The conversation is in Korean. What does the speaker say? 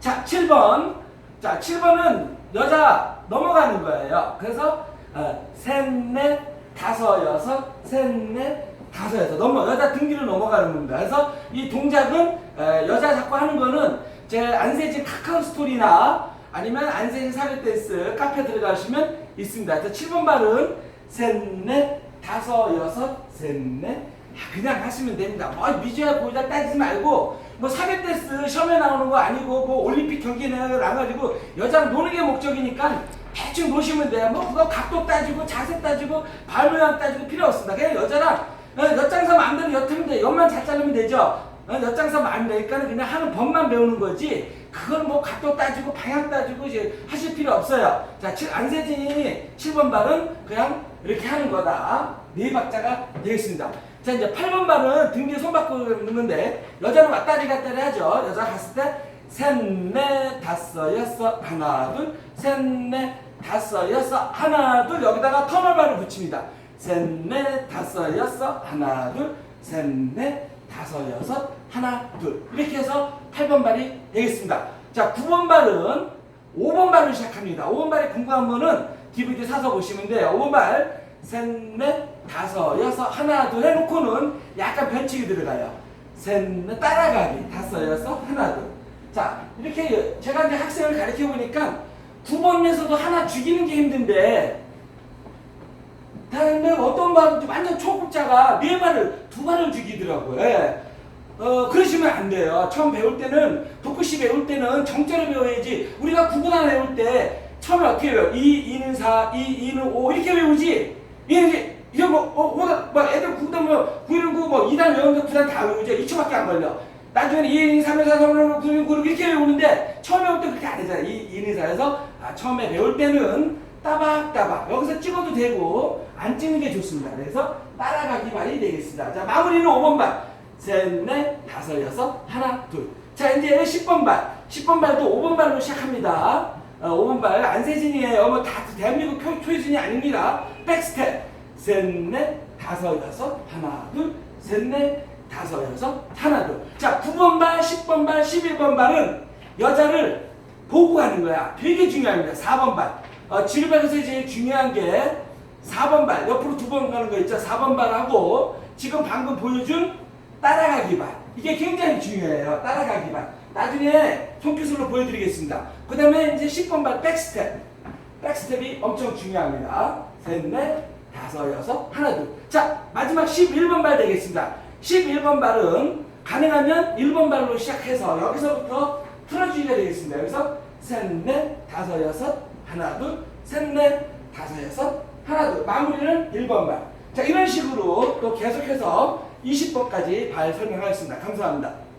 자, 7번. 자, 7번은 여자 넘어가는 거예요. 그래서 어, 셋, 넷, 다섯, 여섯, 셋, 넷, 다섯, 여섯 넘어 여자 등기로 넘어가는 겁니다. 그래서 이 동작은 에, 여자 자꾸 하는 거는 제 안세진 카카오 스토리나 아니면 안세진 사회 댄스 카페 들어가시면 있습니다. 그래서 7번 발은 셋, 넷, 다섯, 여섯, 셋, 넷 아, 그냥 하시면 됩니다. 뭐 미주야 보자 따지지 말고 뭐 사계 댄스 시험에 나오는 거 아니고 뭐 올림픽 경기에 나가지고 여자랑 노는 게 목적이니까 대충 노시면 돼요. 뭐 그거 각도 따지고 자세 따지고 발 모양 따지고 필요 없습니다. 그냥 여자랑 어, 엿장사 마음대로 엿하면 돼. 엿만 잘 자르면 되죠. 어, 엿장사 마음 되니까 그냥 하는 법만 배우는 거지. 그걸 뭐 각도 따지고 방향 따지고 이제 하실 필요 없어요. 자, 칠- 안세진이 7번 발은 그냥 이렇게 하는 거다. 네 박자가 되겠습니다. 자, 이제 8번 발은 등 뒤에 손 받고 넣는데 여자는 왔다리 갔다리 하죠. 여자 갔을 때 셋, 넷, 다섯, 여섯, 하나, 둘, 셋, 넷, 다섯, 여섯, 하나, 둘 여기다가 터널 발을 붙입니다. 셋, 넷, 다섯, 여섯, 하나, 둘, 셋, 넷, 다섯, 여섯, 하나, 둘 이렇게 해서 8번 발이 되겠습니다. 자, 9번 발은 5번 발을 시작합니다. 5번 발이 궁금한 분은 DVD 사서 보시면 돼요. 5번 발, 셋, 넷, 다섯, 여섯, 하나, 둘 해놓고는 약간 변칙이 들어가요. 셋, 넷, 따라가기, 다섯, 여섯, 하나, 둘. 자, 이렇게 제가 이제 학생을 가르쳐 보니까 9번에서도 하나 죽이는 게 힘든데, 다른데 어떤 발은 완전 초급자가 네 발을, 두 발을 죽이더라고요. 예. 어, 그러시면 안 돼요. 처음 배울 때는, 독구씨 배울 때는 정자로 배워야지. 우리가 구구단 배울 때 처음에 어떻게 배워? 2, 2는 4, 2, 2는 5 이렇게 배우지. 이게 이제 이게 뭐, 어, 오다, 막 애들 구구단 뭐, 9는 9, 뭐 2단 외우는데 9단 다 외우죠. 2초밖에 안 걸려. 나중에는 2, 2, 3, 4, 3, 4, 9, 9 이렇게 외우는데 처음에 배울 때 그렇게 안 되잖아. 2, 2, 4에서 아, 처음에 배울 때는 따박따박 여기서 찍어도 되고 안 찍는 게 좋습니다. 그래서 따라가기 발이 되겠습니다. 자 마무리는 5번 발. 셋, 넷, 다섯, 여섯, 하나, 둘. 자 이제 10번 발. 10번 발도 5번 발로 시작합니다. 어, 5번 발 안세진이에요. 뭐다 대한민국 표, 표준이 아닙니다. 백스텝. 셋, 넷, 다섯, 여섯, 하나, 둘, 셋, 넷, 다섯, 여섯, 하나, 둘. 자, 9번 발, 10번 발, 11번 발은 여자를 보고 가는 거야. 되게 중요합니다. 4번 발. 어, 지르발에서 제일 중요한 게 4번 발. 옆으로 두 번 가는 거 있죠. 4번 발하고 지금 방금 보여준 따라가기 발. 이게 굉장히 중요해요. 따라가기 발. 나중에 손기술로 보여드리겠습니다. 그 다음에 이제 10번 발 백스텝. 백스텝이 엄청 중요합니다. 셋, 넷, 다섯, 여섯, 하나, 둘. 자, 마지막 11번 발 되겠습니다. 11번 발은 가능하면 1번 발로 시작해서 여기서부터 틀어주기가 되겠습니다. 여기서 셋, 넷, 다섯, 여섯, 하나, 둘, 셋, 넷, 다섯, 여섯, 하나, 둘. 마무리는 1번 발. 자, 이런 식으로 또 계속해서 20번까지 발 설명하겠습니다. 감사합니다.